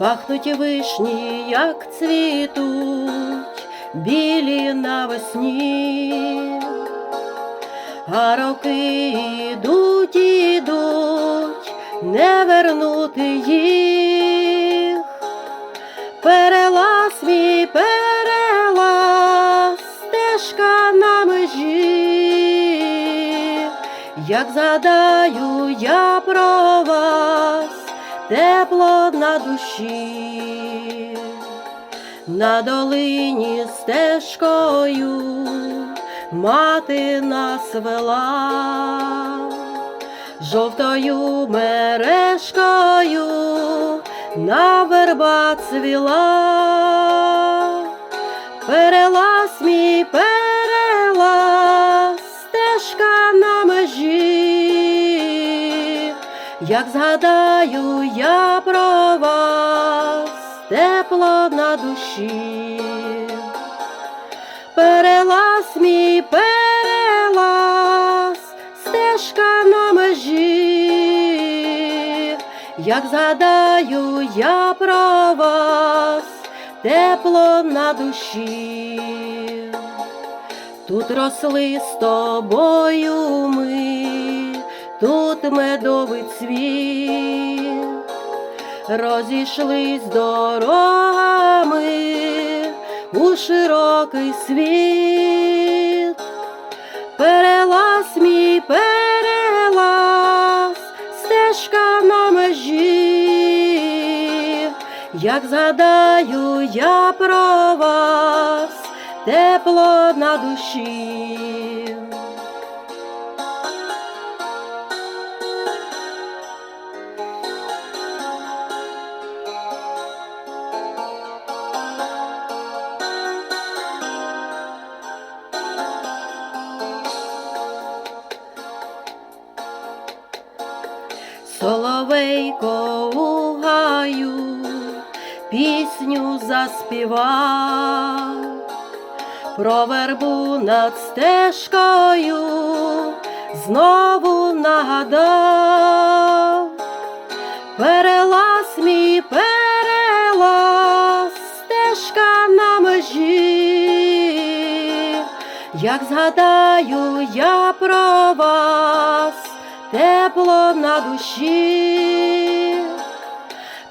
Пахнуть вишні, як цвітуть, білі навесні, а роки йдуть, ідуть, не вернути їх. Перелаз мій перелаз, стежка на межі, як згадаю я про вас, тепло на душі, на долині стежкою мати нас вела, жовтою мережкою на верба цвіла, перелаз мій перелаз, як згадаю я про вас, тепло на душі, перелаз мій перелаз, стежка на межі, як згадаю я про вас, тепло на душі. Тут росли з тобою ми, тут медовий цвіт, розійшлись дорогами у широкий світ. Перелаз мій перелаз, стежка на межі, як згадаю я про вас, тепло на душі. Соловейко у гаю пісню заспівав, про вербу над стежкою знову нагадав, перелаз мій перелаз, стежка на межі, як згадаю я про вас, тепло на душі,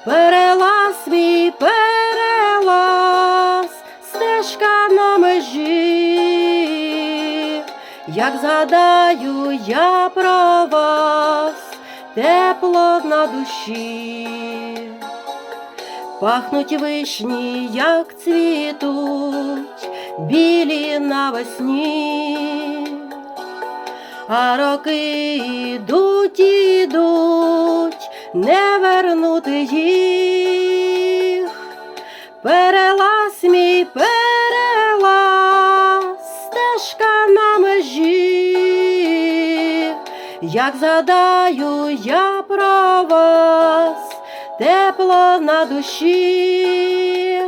перелаз мій перелаз, стежка на межі, як згадаю я про вас, тепло на душі. Пахнуть вишні, як цвітуть, білі навесні, а роки йдуть, ідуть, не вернути їх. Перелаз мій перелаз, стежка на межі, як згадаю я про вас, тепло на душі,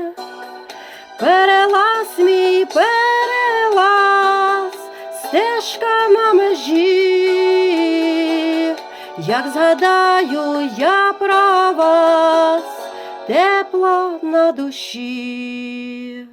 перелаз мій перелаз, стежка на межі, як згадаю я про вас, тепло на душі.